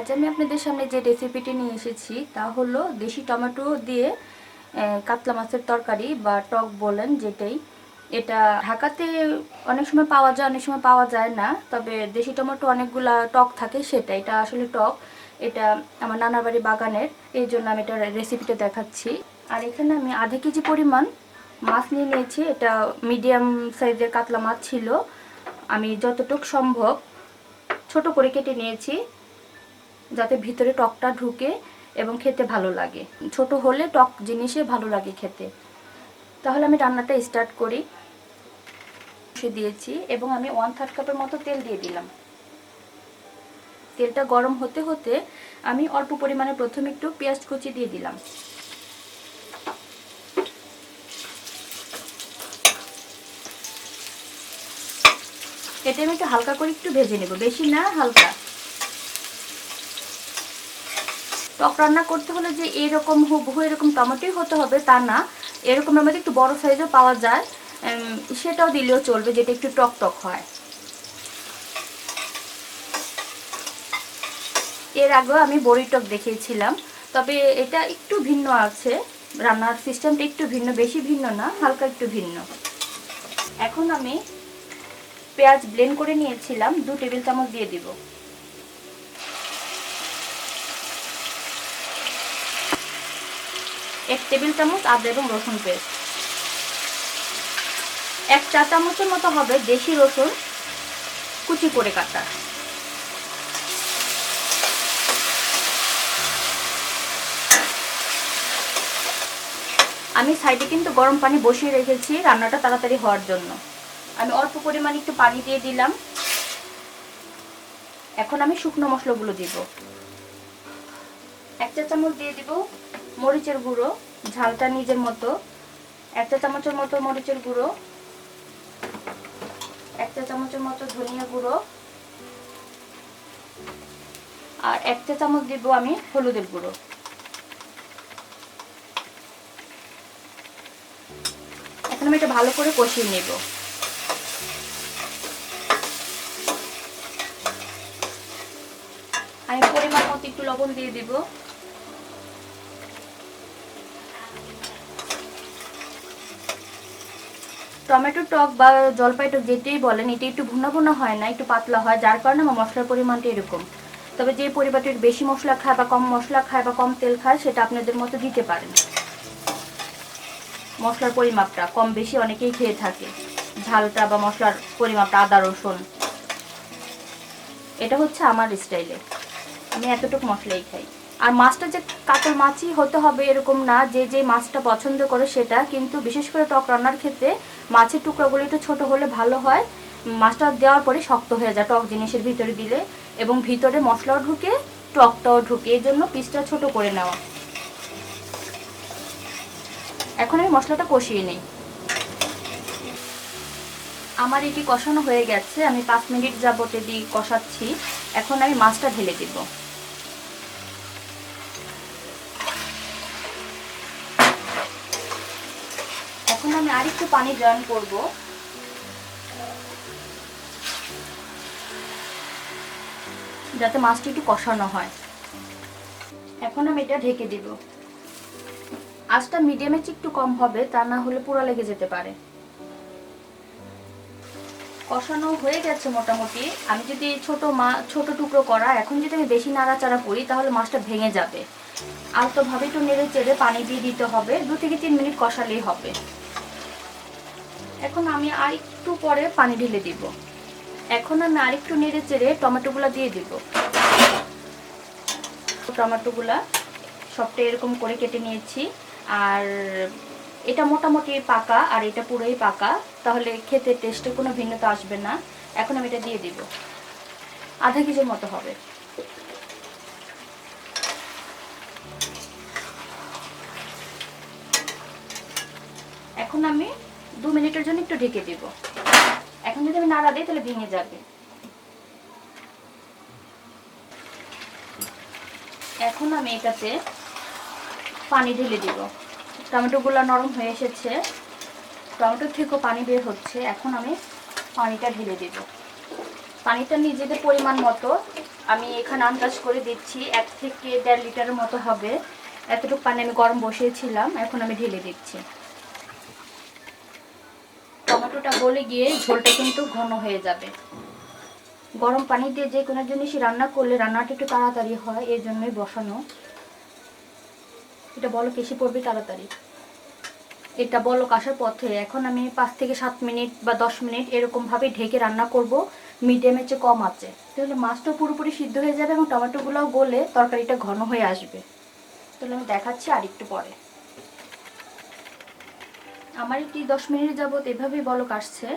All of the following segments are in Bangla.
আজ আমি আপনাদের সামনে যে রেসিপিটি নিয়ে এসেছি, তা হলো দেশি টমেটো দিয়ে কাতলা মাছের তরকারি বা টক বলেন যেটাই। এটা ঢাকাতে অনেক সময় পাওয়া যায়, অনেক সময় পাওয়া যায় না, তবে দেশি টমেটো অনেকগুলা টক থাকে, সেটা এটা আসলে টক। এটা আমার নানার বাড়ি বাগানের, এই জন্য আমি এটা রেসিপিটা দেখাচ্ছি। আর এখানে আমি আধা কেজি পরিমাণ মাছ নিয়ে নিয়েছি, এটা মিডিয়াম সাইজের কাতলা মাছ ছিল। আমি যতটুক সম্ভব ছোট করে কেটে নিয়েছি। যাতে ভিতরে টকটা ঢুকে এবং খেতে ভালো লাগে। ছোট হলে টক জিনিসে ভালো লাগে খেতে। তাহলে আমি রান্নাটা স্টার্ট করি। দিয়েছি এবং আমি ওয়ান থার্ড কাপের মতো তেল দিয়ে দিলাম। তেলটা গরম হতে হতে আমি অল্প পরিমাণে প্রথমে একটু পেঁয়াজ কুচি দিয়ে দিলাম। এটা আমি একটু হালকা করে একটু ভেজে নেব। বেশি না, হালকা। টক রান্না করতে হলে যে এরকম হুবহু এরকম টমেটোই হতে হবে, তা না। এরকম আমাদের একটু বড় সাইজও পাওয়া যায়। সেটাও দিলেও চলবে, যেটা একটু টক টক হয়। এর আগেও আমি বড়ি টক দেখিয়েছিলাম। তবে এটা একটু ভিন্ন আছে। রান্নার সিস্টেমটা একটু ভিন্ন, বেশি ভিন্ন না, হালকা একটু ভিন্ন। এখন আমি পেঁয়াজ ব্লেন্ড করে নিয়েছিলাম। দু টেবিল চামচ দিয়ে দিব। এক টেবিল চামচ আদা এবং রসুন পেস্ট। এক চা চামচের মতো হবে দেশি রসুন কুচি করে কাটা। আমি সাইডে কিন্তু গরম পানি বসিয়ে রেখেছি রান্নাটা তাড়াতাড়ি হওয়ার জন্য। আমি অল্প পরিমাণে একটু পানি দিয়ে দিলাম। এখন আমি শুকনো মশলাগুলো দিব। এক চা চামচ দিয়ে দিব মরিচের গুঁড়ো, ঝালটা নিজের মতো এক চা চামচের মতো মরিচের গুঁড়ো এক চা চামচের মতো ধনিয়া গুঁড়ো, আর এক চা চামচ দিব আমি হলুদের গুঁড়ো। এখন আমি এটা ভালো করে কষিয়ে নেব। আমি পরিমাণ মতো একটু লবণ দিয়ে দিব। টমেটো টক বা জলপাই টক যেটাই বলেন, এটা একটু ভুনা ভুনা হয় না, একটু পাতলা হয়, যার কারণে আমার মশলার পরিমাণটা এরকম। তবে যে পরিবারটা বেশি মশলা খায় বা কম মশলা খায় বা কম তেল খায়, সেটা আপনাদের মতো দিতে পারেন। মশলার পরিমাপটা, কম বেশি অনেকেই খেয়ে থাকে। ঝালটা বা মশলার পরিমাপটা আদা, রসুন। এটা হচ্ছে আমার স্টাইলে। আমি এতটুকু মশলাই খাই। আর মাছটা যে কাতল মাছই হতে হবে এরকম না, যে যে মাছটা পছন্দ করে সেটা, কিন্তু বিশেষ করে টক রান্নার ক্ষেত্রে মাছের টুকরাগুলো একটু ছোট হলে ভালো হয়। মাছটা দেওয়ার পরে শক্ত হয়ে যায় টক জিনিসের ভিতরে দিলে এবং ভিতরে মশলাও ঢুকে, টকটাও ঢুকে। এই জন্য পিসটা ছোট করে নেওয়া। এখন আমি মশলাটা কষিয়ে নিই। আমার এটি কষানো হয়ে গেছে। আমি পাঁচ মিনিট যাবত এটি কষাচ্ছি। এখন আমি মাছটা ঢেলে দিব। আমি আরেকটু পানি জয়েন করব। যাতে মাছটা একটু কষানো হয়। এখন আমি এটা ঢেকে দিব। আঁচটা মিডিয়ামে একটু কম হবে, তা না হলে পুরো লেগে যেতে পারে। কষানো হয়ে গেছে মোটামুটি। আমি যদি ছোট মা, ছোট টুকরো করা, এখন যদি আমি বেশি নাড়াচাড়া করি, তাহলে মাছটা ভেঙে যাবে। আলতোভাবে একটু নেড়ে চেড়ে পানি দিয়ে দিতে হবে। দু থেকে তিন মিনিট কষালেই হবে। এখন আমি আর একটু পরে পানি ঢেলে দিব। এখন আমি আরেকটু নেড়ে চেড়ে টমেটোগুলো দিয়ে দিব। টমেটোগুলা সবটা এরকম করে কেটে নিয়েছি। আর এটা মোটামুটি পাকা, আর এটা পুরোই পাকা। তাহলে খেতে টেস্টে কোনো ভিন্নতা আসবে না। এখন আমি এটা দিয়ে দিব। আধা কেজির মতো হবে। এখন আমি দু মিনিটের জন্য একটু ঢেকে দিব। এখন যদি আমি নাড়া দিই, তাহলে ভেঙে যাবে। এখন আমি এটাতে পানি ঢেলে দিব। টমেটোগুলো নরম হয়ে এসেছে। টমেটোর থেকেও পানি বের হচ্ছে। এখন আমি পানিটা ঢেলে দেব। পানিটা নিজেদের পরিমাণ মতো। আমি এখানে আন্দাজ করে দিচ্ছি, এক থেকে দেড় লিটারের মতো হবে। এতটুকু পানি আমি গরম বসিয়েছিলাম। এখন আমি ঢেলে দিচ্ছি। টমেটোটা গলে গিয়ে ঝোলটা কিন্তু ঘন হয়ে যাবে। গরম পানি দিয়ে যে কোনো জিনিসই রান্না করলে রান্নাটা একটু তাড়াতাড়ি হয়, এই জন্যই বসানো। এটা বলো কেসি পড়বে তাড়াতাড়ি। এটা বলো আসার পথে। এখন আমি পাঁচ থেকে সাত মিনিট বা দশ মিনিট এরকমভাবে ঢেকে রান্না করব। মিডিয়ামের চেয়ে কম আছে। তাহলে মাছটা পুরোপুরি সিদ্ধ হয়ে যাবে এবং টমেটোগুলোও গলে তরকারিটা ঘন হয়ে আসবে। তাহলে আমি দেখাচ্ছি আর একটু পরে। আমার কি দশ মিনিট যাবত এভাবেই বলক আসছে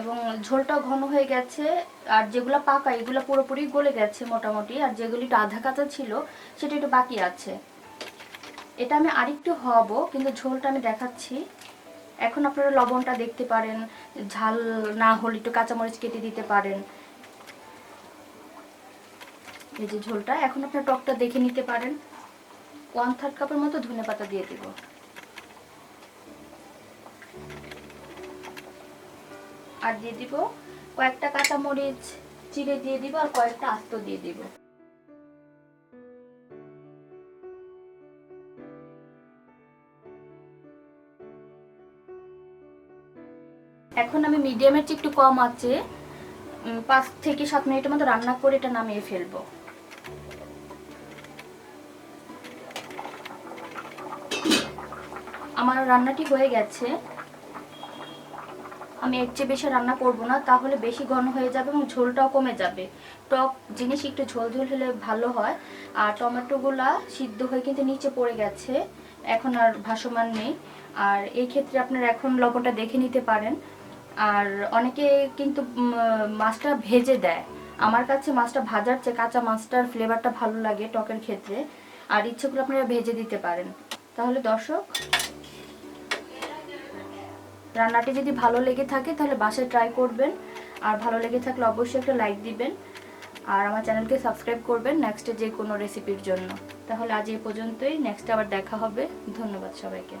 এবং ঝোলটা ঘন হয়ে গেছে, আর যেগুলো পাকা, এগুলো পুরোপুরি গলে গেছে মোটামুটি, আর যেগুলি একটু আধা কাঁচা ছিল, সেটা একটু বাকি আছে। এটা আমি আরেকটু হব, কিন্তু ঝোলটা আমি দেখাচ্ছি। এখন আপনারা লবণটা দেখতে পারেন, ঝাল না হলে একটু কাঁচামরিচ কেটে দিতে পারেন। এই যে ঝোলটা, এখন আপনার টকটা দেখে নিতে পারেন। ওয়ান থার্ড কাপের মতো ধনে পাতা দিয়ে দিব। আর দিয়ে দিব কয়েকটা কাঁচামরিচ, চিড়ে দিয়ে দিব আর কয়েকটা আস্ত দিয়ে দিব। এখন আমি মিডিয়ামের চেয়ে একটু কম আছে। পাঁচ থেকে সাত মিনিটের মতো রান্না করে এটা নামিয়ে ফেলব। আমার রান্নাটি হয়ে গেছে। আমি এর চেয়ে বেশি রান্না করব না, তাহলে বেশি ঘন হয়ে যাবে এবং ঝোলটাও কমে যাবে। টক জিনিস একটু ঝোল ঝোল হলে ভালো হয়। আর টমেটোগুলা সিদ্ধ হয়ে কিন্তু নিচে পড়ে গেছে, এখন আর ভাসমান নেই। আর এই ক্ষেত্রে আপনারা এখন লবণটা দেখে নিতে পারেন। আর অনেকে কিন্তু মাছটা ভেজে দেয়। আমার কাছে মাছটা ভাজার চেয়ে কাঁচা মাছটার ফ্লেভারটা ভালো লাগে টকের ক্ষেত্রে। আর ইচ্ছে করে আপনারা ভেজে দিতে পারেন। তাহলে দর্শক রান্নাটি যদি ভালো লেগে থাকে, তাহলে বাসায় ট্রাই করবেন। আর ভালো লেগে থাকলে অবশ্যই একটা লাইক দিবেন। আর আমার চ্যানেলকে সাবস্ক্রাইব করবেন নেক্সটে যে কোনো রেসিপির জন্য। তাহলে আজ এই পর্যন্তই। নেক্সট আবার দেখা হবে। ধন্যবাদ সবাইকে।